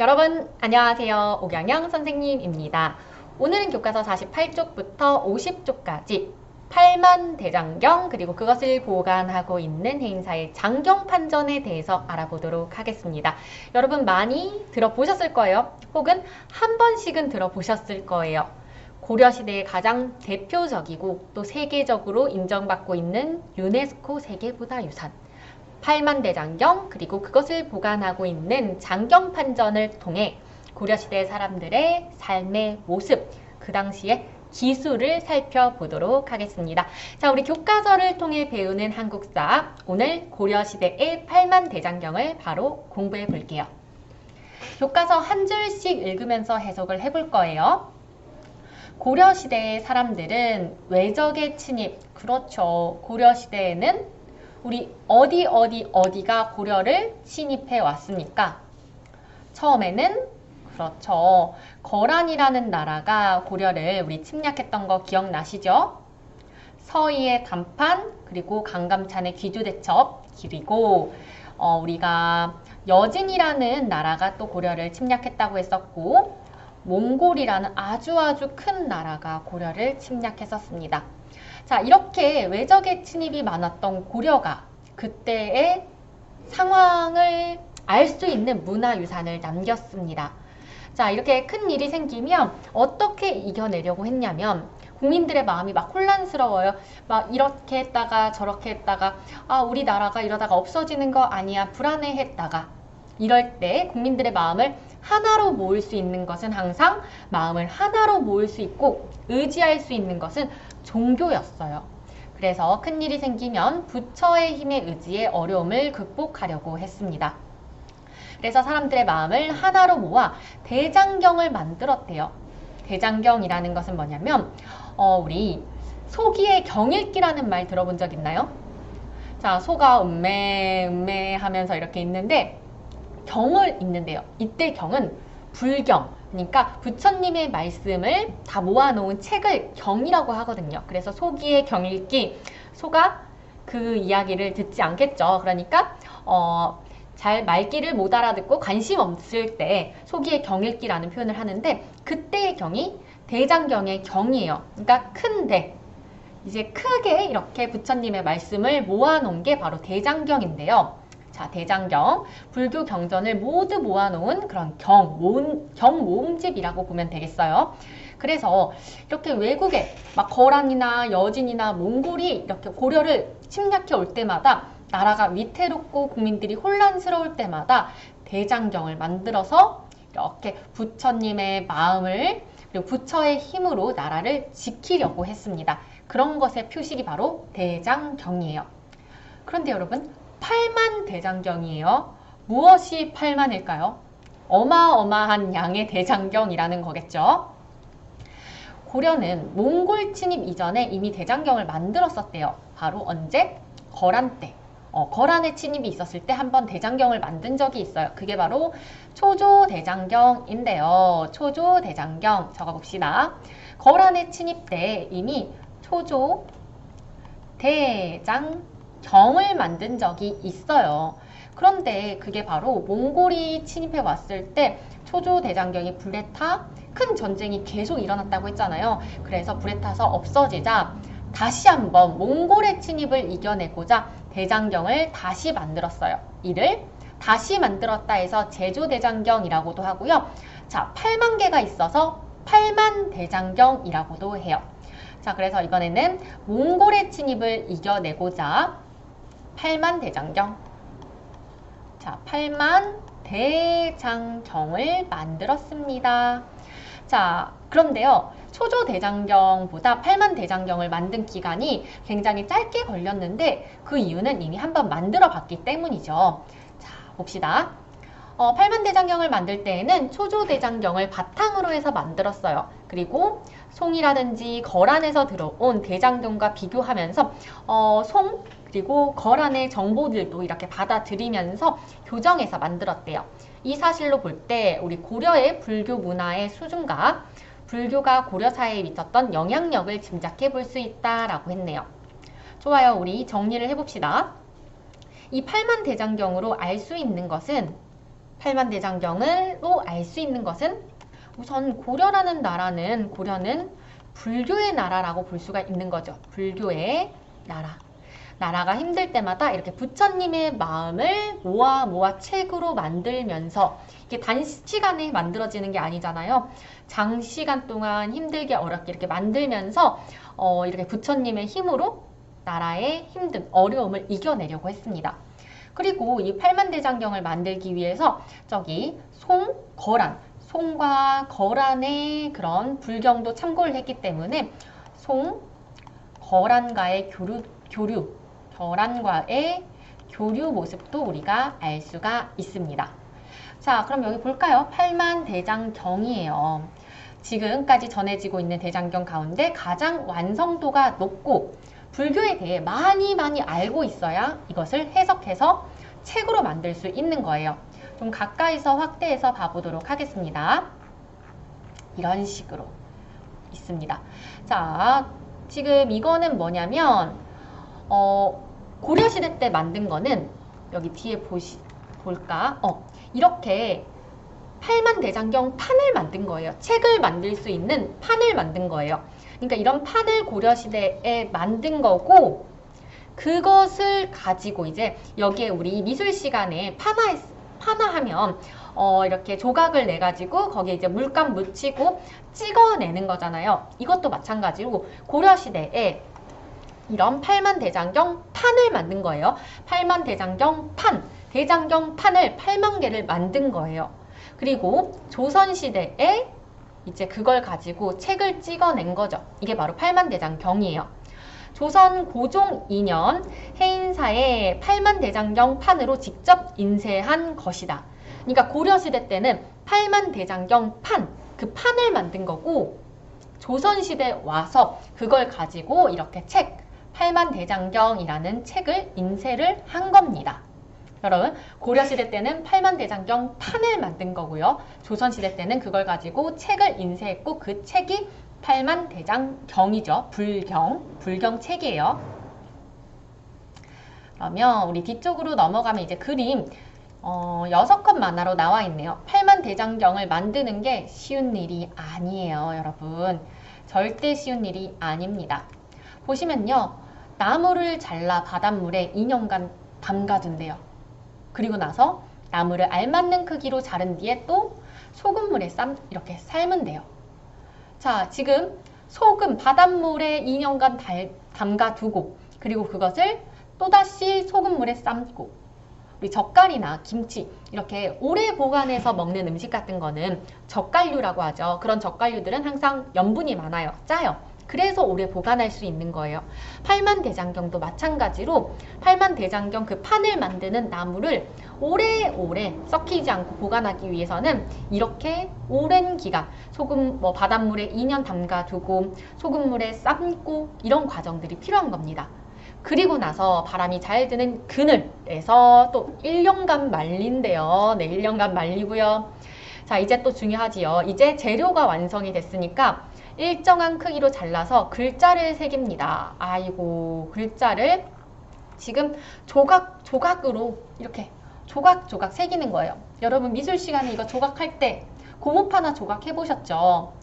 여러분 안녕하세요. 오경영 선생님입니다. 오늘은 교과서 48쪽부터 50쪽까지 8만 대장경 그리고 그것을 보관하고 있는 행사의 장경 판전에 대해서 알아보도록 하겠습니다. 여러분 많이 들어보셨을 거예요. 혹은 한 번씩은 들어보셨을 거예요. 고려시대의 가장 대표적이고 또 세계적으로 인정받고 있는 유네스코 세계문화유산 8만 대장경 그리고 그것을 보관하고 있는 장경 판전을 통해 고려시대 사람들의 삶의 모습 그 당시에 기술을 살펴보도록 하겠습니다. 자, 우리 교과서를 통해 배우는 한국사 오늘 고려시대의 8만 대장경을 바로 공부해 볼게요. 교과서 한 줄씩 읽으면서 해석을 해볼 거예요. 고려시대의 사람들은 외적의 침입, 그렇죠. 고려시대에는 우리 어디 어디 어디가 고려를 침입해 왔습니까? 처음에는 그렇죠. 거란이라는 나라가 고려를 우리 침략했던 거 기억나시죠? 서희의 단판 그리고 강감찬의 귀주대첩 그리고 어, 우리가 여진이라는 나라가 또 고려를 침략했다고 했었고 몽골이라는 아주 아주 큰 나라가 고려를 침략했었습니다. 자 이렇게 외적의 침입이 많았던 고려가 그때의 상황을 알 수 있는 문화유산을 남겼습니다. 자, 이렇게 큰 일이 생기면 어떻게 이겨내려고 했냐면 국민들의 마음이 막 혼란스러워요. 막 이렇게 했다가 저렇게 했다가 아, 우리나라가 이러다가 없어지는 거 아니야. 불안해 했다가 이럴 때 국민들의 마음을 하나로 모을 수 있는 것은 항상 마음을 하나로 모을 수 있고 의지할 수 있는 것은 종교였어요. 그래서 큰 일이 생기면 부처의 힘에 의지해 어려움을 극복하려고 했습니다. 그래서 사람들의 마음을 하나로 모아 대장경을 만들었대요. 대장경이라는 것은 뭐냐면 어, 우리 소기의 경읽기라는 말 들어본 적 있나요? 자, 소가 음매 음매 하면서 이렇게 있는데 경을 읽는데요. 이때 경은 불경, 그러니까 부처님의 말씀을 다 모아놓은 책을 경이라고 하거든요. 그래서 소기의 경읽기, 소가 그 이야기를 듣지 않겠죠. 그러니까 어, 잘 말귀를 못 알아듣고 관심 없을 때 소기의 경읽기라는 표현을 하는데 그때의 경이 대장경의 경이에요. 그러니까 큰데 이제 크게 이렇게 부처님의 말씀을 모아놓은 게 바로 대장경인데요. 자, 대장경, 불교 경전을 모두 모아놓은 그런 경, 모음, 경 모음집이라고 보면 되겠어요. 그래서 이렇게 외국에 막 거란이나 여진이나 몽골이 이렇게 고려를 침략해 올 때마다 나라가 위태롭고 국민들이 혼란스러울 때마다 대장경을 만들어서 이렇게 부처님의 마음을 그리고 부처의 힘으로 나라를 지키려고 했습니다. 그런 것의 표식이 바로 대장경이에요. 그런데 여러분, 8만 대장경이에요. 무엇이 8만일까요? 어마어마한 양의 대장경이라는 거겠죠. 고려는 몽골 침입 이전에 이미 대장경을 만들었었대요. 바로 언제? 거란 때. 어, 거란의 침입이 있었을 때 한번 대장경을 만든 적이 있어요. 그게 바로 초조 대장경인데요. 초조 대장경 적어봅시다. 거란의 침입 때 이미 초조 대장 경을 만든 적이 있어요. 그런데 그게 바로 몽골이 침입해 왔을 때 초조 대장경이 불에 타 큰 전쟁이 계속 일어났다고 했잖아요. 그래서 불에 타서 없어지자 다시 한번 몽골의 침입을 이겨내고자 대장경을 다시 만들었어요. 이를 다시 만들었다 해서 제조 대장경이라고도 하고요. 자, 8만 개가 있어서 8만 대장경이라고도 해요. 자, 그래서 이번에는 몽골의 침입을 이겨내고자 8만 대장경. 자, 8만 대장경을 만들었습니다. 자, 그런데요. 초조 대장경보다 8만 대장경을 만든 기간이 굉장히 짧게 걸렸는데 그 이유는 이미 한번 만들어 봤기 때문이죠. 자, 봅시다. 어, 8만 대장경을 만들 때에는 초조 대장경을 바탕으로 해서 만들었어요. 그리고 송이라든지 거란에서 들어온 대장경과 비교하면서 어, 송 그리고 거란의 정보들도 이렇게 받아들이면서 교정해서 만들었대요. 이 사실로 볼 때 우리 고려의 불교 문화의 수준과 불교가 고려 사회에 미쳤던 영향력을 짐작해 볼 수 있다라고 했네요. 좋아요. 우리 정리를 해봅시다. 이 8만 대장경으로 알 수 있는 것은 팔만 대장경을로 알 수 있는 것은 우선 고려라는 나라는 고려는 불교의 나라라고 볼 수가 있는 거죠. 불교의 나라. 나라가 힘들 때마다 이렇게 부처님의 마음을 모아 모아 책으로 만들면서 이게 단시간에 만들어지는 게 아니잖아요. 장시간 동안 힘들게 어렵게 이렇게 만들면서 어, 이렇게 부처님의 힘으로 나라의 힘든 어려움을 이겨내려고 했습니다. 그리고 이 팔만대장경을 만들기 위해서 저기 송, 거란, 송과 거란의 그런 불경도 참고를 했기 때문에 송, 거란과의 교류, 교류, 거란과의 교류 모습도 우리가 알 수가 있습니다. 자, 그럼 여기 볼까요? 팔만대장경이에요. 지금까지 전해지고 있는 대장경 가운데 가장 완성도가 높고 불교에 대해 많이 많이 알고 있어야 이것을 해석해서 책으로 만들 수 있는 거예요. 좀 가까이서 확대해서 봐보도록 하겠습니다. 이런 식으로 있습니다. 자, 지금 이거는 뭐냐면 어, 고려시대 때 만든 거는 여기 뒤에 보시 볼까? 어, 이렇게 팔만 대장경 판을 만든 거예요. 책을 만들 수 있는 판을 만든 거예요. 그러니까 이런 판을 고려시대에 만든 거고 그것을 가지고 이제 여기에 우리 미술 시간에 판화 판화하면 어, 이렇게 조각을 내 가지고 거기에 이제 물감 묻히고 찍어내는 거잖아요. 이것도 마찬가지로 고려 시대에 이런 팔만 대장경 판을 만든 거예요. 팔만 대장경 판, 대장경 판을 8만 개를 만든 거예요. 그리고 조선시대에 이제 그걸 가지고 책을 찍어낸 거죠. 이게 바로 팔만 대장경이에요. 조선 고종 2년 해인사의 팔만 대장경 판으로 직접 인쇄한 것이다. 그러니까 고려시대 때는 팔만 대장경 판, 그 판을 만든 거고 조선시대 와서 그걸 가지고 이렇게 책, 팔만 대장경이라는 책을 인쇄를 한 겁니다. 여러분 고려시대 때는 팔만 대장경 판을 만든 거고요. 조선시대 때는 그걸 가지고 책을 인쇄했고 그 책이 팔만 대장경이죠. 불경, 불경책이에요. 그러면 우리 뒤쪽으로 넘어가면 이제 그림 어, 6컷 만화로 나와 있네요. 팔만 대장경을 만드는 게 쉬운 일이 아니에요, 여러분. 절대 쉬운 일이 아닙니다. 보시면요. 나무를 잘라 바닷물에 2년간 담가둔대요. 그리고 나서 나무를 알맞는 크기로 자른 뒤에 또 소금물에 쌈 이렇게 삶은 돼요. 자, 지금 소금 바닷물에 2년간 달, 담가두고 그리고 그것을 또다시 소금물에 삶고 우리 젓갈이나 김치 이렇게 오래 보관해서 먹는 음식 같은 거는 젓갈류라고 하죠. 그런 젓갈류들은 항상 염분이 많아요. 짜요. 그래서 오래 보관할 수 있는 거예요. 팔만 대장경도 마찬가지로 팔만 대장경 그 판을 만드는 나무를 오래오래 썩히지 않고 보관하기 위해서는 이렇게 오랜 기간 소금 뭐 바닷물에 2년 담가두고 소금물에 삶고 이런 과정들이 필요한 겁니다. 그리고 나서 바람이 잘 드는 그늘에서 또 1년간 말린대요. 네, 1년간 말리고요. 자, 이제 또 중요하지요. 이제 재료가 완성이 됐으니까 일정한 크기로 잘라서 글자를 새깁니다. 아이고, 글자를 지금 조각, 조각으로 이렇게 조각 조각 새기는 거예요. 여러분 미술 시간에 이거 조각할 때 고무판 하나 조각 해 보셨죠?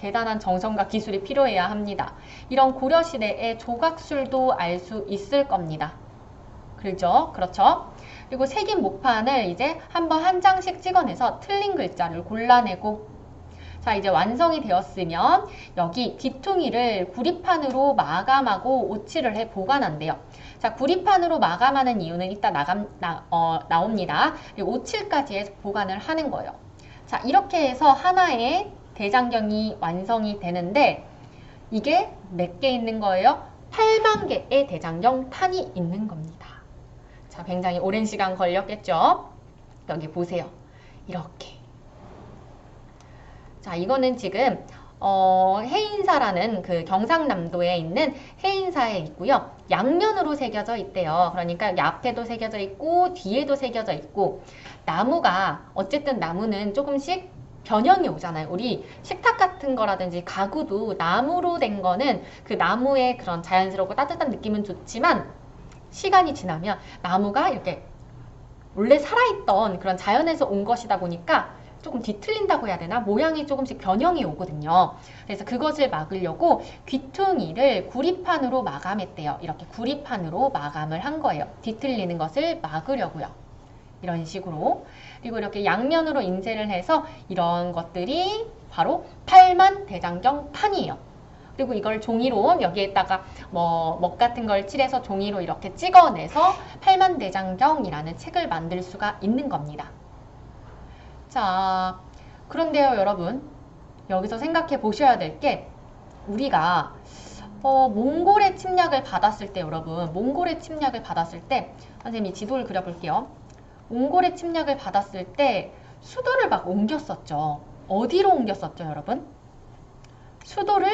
대단한 정성과 기술이 필요해야 합니다. 이런 고려시대의 조각술도 알 수 있을 겁니다. 그렇죠? 그렇죠? 그리고 새긴 목판을 이제 한번 한 장씩 찍어내서 틀린 글자를 골라내고 자 이제 완성이 되었으면 여기 뒤퉁이를 구리판으로 마감하고 오칠을 해 보관한대요. 자 구리판으로 마감하는 이유는 이따 나감, 나, 어, 나옵니다. 오칠까지 보관을 하는 거예요. 자 이렇게 해서 하나의 대장경이 완성이 되는데 이게 몇 개 있는 거예요? 8만 개의 대장경 판이 있는 겁니다. 자, 굉장히 오랜 시간 걸렸겠죠? 여기 보세요. 이렇게. 자, 이거는 지금 어, 해인사라는 그 경상남도에 있는 해인사에 있고요. 양면으로 새겨져 있대요. 그러니까 앞에도 새겨져 있고 뒤에도 새겨져 있고 나무가 어쨌든 나무는 조금씩 변형이 오잖아요. 우리 식탁 같은 거라든지 가구도 나무로 된 거는 그 나무의 그런 자연스럽고 따뜻한 느낌은 좋지만 시간이 지나면 나무가 이렇게 원래 살아있던 그런 자연에서 온 것이다 보니까 조금 뒤틀린다고 해야 되나? 모양이 조금씩 변형이 오거든요. 그래서 그것을 막으려고 귀퉁이를 구리판으로 마감했대요. 이렇게 구리판으로 마감을 한 거예요. 뒤틀리는 것을 막으려고요. 이런 식으로. 그리고 이렇게 양면으로 인쇄를 해서 이런 것들이 바로 팔만 대장경 판이에요. 그리고 이걸 종이로 여기에다가 뭐 먹 같은 걸 칠해서 종이로 이렇게 찍어내서 팔만 대장경이라는 책을 만들 수가 있는 겁니다. 자, 그런데요, 여러분. 여기서 생각해 보셔야 될 게 우리가 어, 몽골의 침략을 받았을 때 여러분, 몽골의 침략을 받았을 때 선생님이 지도를 그려볼게요. 몽골의 침략을 받았을 때 수도를 막 옮겼었죠. 어디로 옮겼었죠, 여러분? 수도를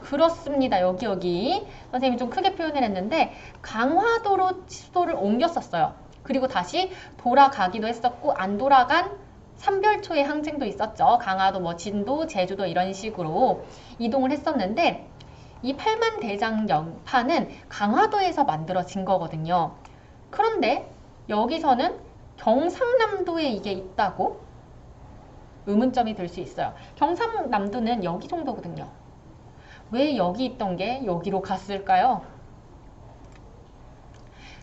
그렇습니다. 여기 여기 선생님이 좀 크게 표현을 했는데 강화도로 수도를 옮겼었어요. 그리고 다시 돌아가기도 했었고 안 돌아간 삼별초의 항쟁도 있었죠. 강화도, 뭐 진도, 제주도 이런 식으로 이동을 했었는데 이 팔만 대장경파는 강화도에서 만들어진 거거든요. 그런데 여기서는 경상남도에 이게 있다고 의문점이 들 수 있어요. 경상남도는 여기 정도거든요. 왜 여기 있던 게 여기로 갔을까요?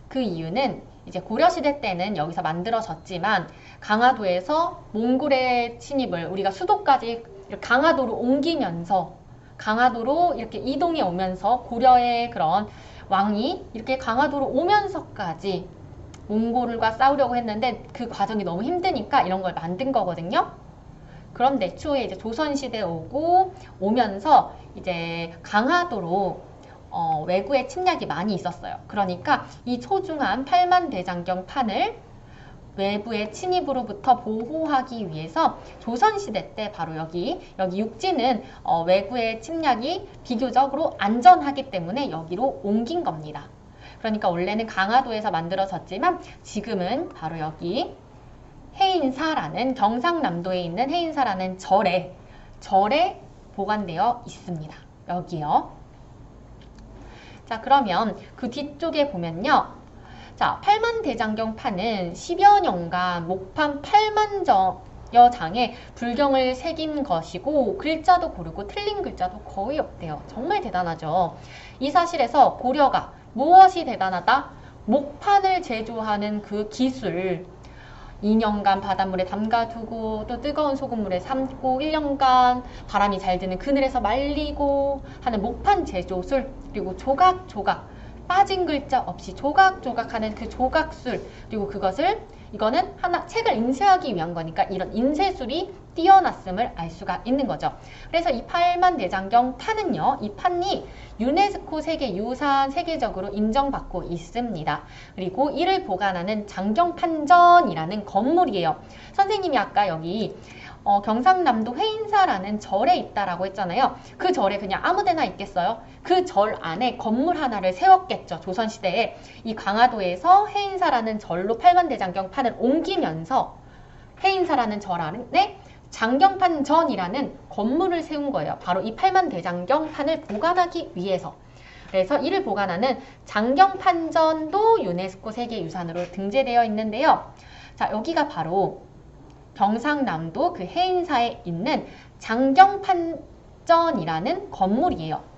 그 이유는 이제 고려시대 때는 여기서 만들어졌지만 강화도에서 몽골의 침입을 우리가 수도까지 강화도로 옮기면서 강화도로 이렇게 이동해 오면서 고려의 그런 왕이 이렇게 강화도로 오면서까지 몽골과 싸우려고 했는데 그 과정이 너무 힘드니까 이런 걸 만든 거거든요. 그런데 추후에 이제 조선시대 오고 오면서 이제 강화도로 어, 외구의 침략이 많이 있었어요. 그러니까 이 소중한 팔만 대장경 판을 외부의 침입으로부터 보호하기 위해서 조선시대 때 바로 여기 여기 육지는 어, 외구의 침략이 비교적으로 안전하기 때문에 여기로 옮긴 겁니다. 그러니까 원래는 강화도에서 만들어졌지만 지금은 바로 여기 해인사라는 경상남도에 있는 해인사라는 절에 절에 보관되어 있습니다. 여기요. 자, 그러면 그 뒤쪽에 보면요. 자, 팔만대장경판은 10여 년간 목판 8만여 장에 불경을 새긴 것이고 글자도 고르고 틀린 글자도 거의 없대요. 정말 대단하죠. 이 사실에서 고려가 무엇이 대단하다? 목판을 제조하는 그 기술, 2년간 바닷물에 담가두고 또 뜨거운 소금물에 삶고 1년간 바람이 잘 드는 그늘에서 말리고 하는 목판 제조술 그리고 조각조각 빠진 글자 없이 조각조각 하는 그 조각술 그리고 그것을 이거는 하나 책을 인쇄하기 위한 거니까 이런 인쇄술이 뛰어났음을 알 수가 있는 거죠. 그래서 이 팔만 대장경 판은요, 이 판이 유네스코 세계 유산 세계적으로 인정받고 있습니다. 그리고 이를 보관하는 장경 판전이라는 건물이에요. 선생님이 아까 여기 어, 경상남도 회인사라는 절에 있다라고 했잖아요. 그 절에 그냥 아무데나 있겠어요? 그 절 안에 건물 하나를 세웠겠죠. 조선시대에 이 강화도에서 해인사라는 절로 팔만대장경판을 옮기면서 해인사라는 절 안에 장경판 전이라는 건물을 세운 거예요. 바로 이 팔만대장경판을 보관하기 위해서. 그래서 이를 보관하는 장경판전도 유네스코 세계유산으로 등재되어 있는데요. 자, 여기가 바로 경상남도 그 해인사에 있는 장경판전이라는 건물이에요.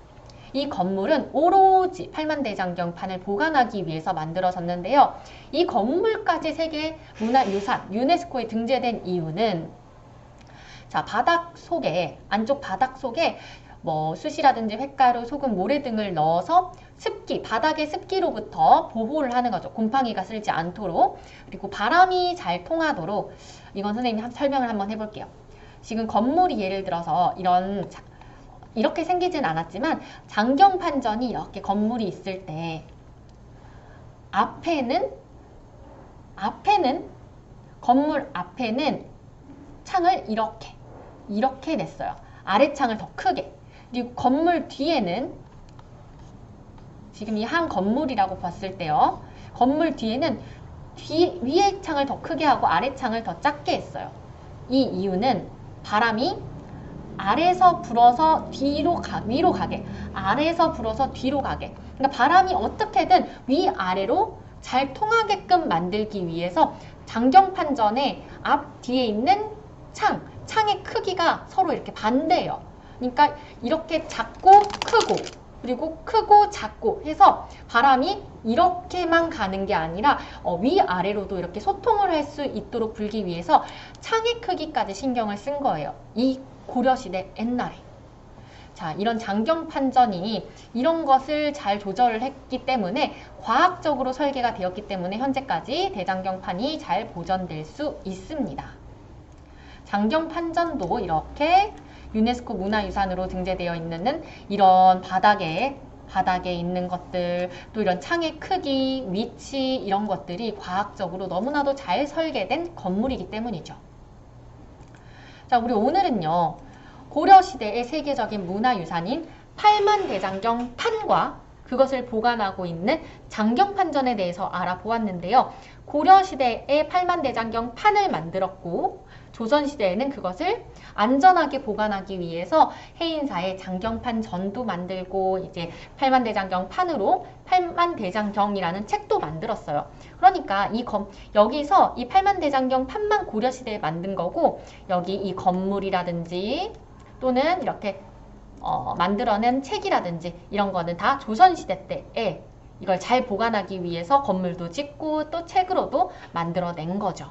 이 건물은 오로지 팔만대장경판을 보관하기 위해서 만들어졌는데요. 이 건물까지 세계 문화유산 유네스코에 등재된 이유는 자 바닥 속에 안쪽 바닥 속에 뭐 숯이라든지 횟가루, 소금, 모래 등을 넣어서 습기, 바닥의 습기로부터 보호를 하는 거죠. 곰팡이가 쓸지 않도록. 그리고 바람이 잘 통하도록. 이건 선생님이 설명을 한번 해볼게요. 지금 건물이 예를 들어서 이런 이렇게 생기진 않았지만 장경 판전이 이렇게 건물이 있을 때 앞에는 앞에는 건물 앞에는 창을 이렇게 이렇게 냈어요. 아래 창을 더 크게. 그리고 건물 뒤에는 지금 이 한 건물이라고 봤을 때요. 건물 뒤에는 뒤, 위에 창을 더 크게 하고 아래 창을 더 작게 했어요. 이 이유는 바람이 아래서 불어서 뒤로 가, 위로 가게 아래서 불어서 뒤로 가게 그러니까 바람이 어떻게든 위아래로 잘 통하게끔 만들기 위해서 장경판전에 앞 뒤에 있는 창, 창의 크기가 서로 이렇게 반대예요. 그러니까 이렇게 작고 크고 그리고 크고 작고 해서 바람이 이렇게만 가는 게 아니라 어, 위아래로도 이렇게 소통을 할 수 있도록 불기 위해서 창의 크기까지 신경을 쓴 거예요. 이 고려시대 옛날에. 자, 이런 장경 판전이 이런 것을 잘 조절을 했기 때문에 과학적으로 설계가 되었기 때문에 현재까지 대장경판이 잘 보존될 수 있습니다. 장경 판전도 이렇게 유네스코 문화유산으로 등재되어 있는 이런 바닥에 바닥에 있는 것들 또 이런 창의 크기, 위치 이런 것들이 과학적으로 너무나도 잘 설계된 건물이기 때문이죠. 자, 우리 오늘은요. 고려시대의 세계적인 문화유산인 팔만대장경 판과 그것을 보관하고 있는 장경판전에 대해서 알아보았는데요. 고려시대에 팔만대장경 판을 만들었고 조선시대에는 그것을 안전하게 보관하기 위해서 해인사에 장경판 전도 만들고 이제 팔만대장경 판으로 팔만대장경이라는 책도 만들었어요. 그러니까 이 검, 여기서 이 팔만대장경 판만 고려시대에 만든 거고 여기 이 건물이라든지 또는 이렇게 어, 만들어낸 책이라든지 이런 거는 다 조선시대 때에 이걸 잘 보관하기 위해서 건물도 짓고 또 책으로도 만들어낸 거죠.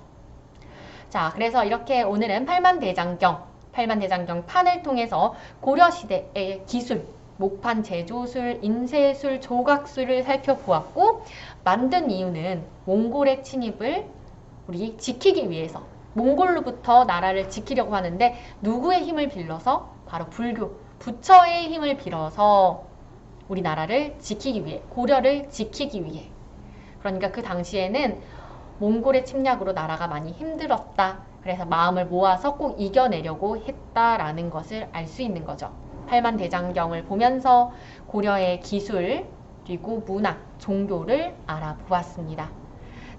자, 그래서 이렇게 오늘은 팔만대장경, 팔만대장경 판을 통해서 고려시대의 기술, 목판 제조술, 인쇄술, 조각술을 살펴보았고 만든 이유는 몽골의 침입을 우리 지키기 위해서 몽골로부터 나라를 지키려고 하는데 누구의 힘을 빌려서 바로 불교, 부처의 힘을 빌어서 우리나라를 지키기 위해, 고려를 지키기 위해. 그러니까 그 당시에는 몽골의 침략으로 나라가 많이 힘들었다. 그래서 마음을 모아서 꼭 이겨내려고 했다라는 것을 알 수 있는 거죠. 팔만 대장경을 보면서 고려의 기술, 그리고 문화, 종교를 알아보았습니다.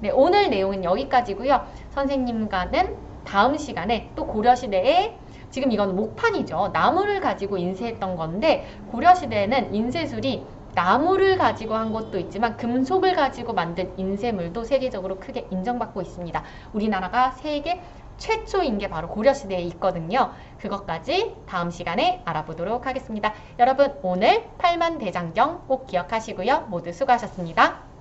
네, 오늘 내용은 여기까지고요. 선생님과는 다음 시간에 또 고려시대에 지금 이건 목판이죠. 나무를 가지고 인쇄했던 건데 고려시대에는 인쇄술이 나무를 가지고 한 것도 있지만 금속을 가지고 만든 인쇄물도 세계적으로 크게 인정받고 있습니다. 우리나라가 세계 최초인 게 바로 고려시대에 있거든요. 그것까지 다음 시간에 알아보도록 하겠습니다. 여러분 오늘 팔만 대장경 꼭 기억하시고요. 모두 수고하셨습니다.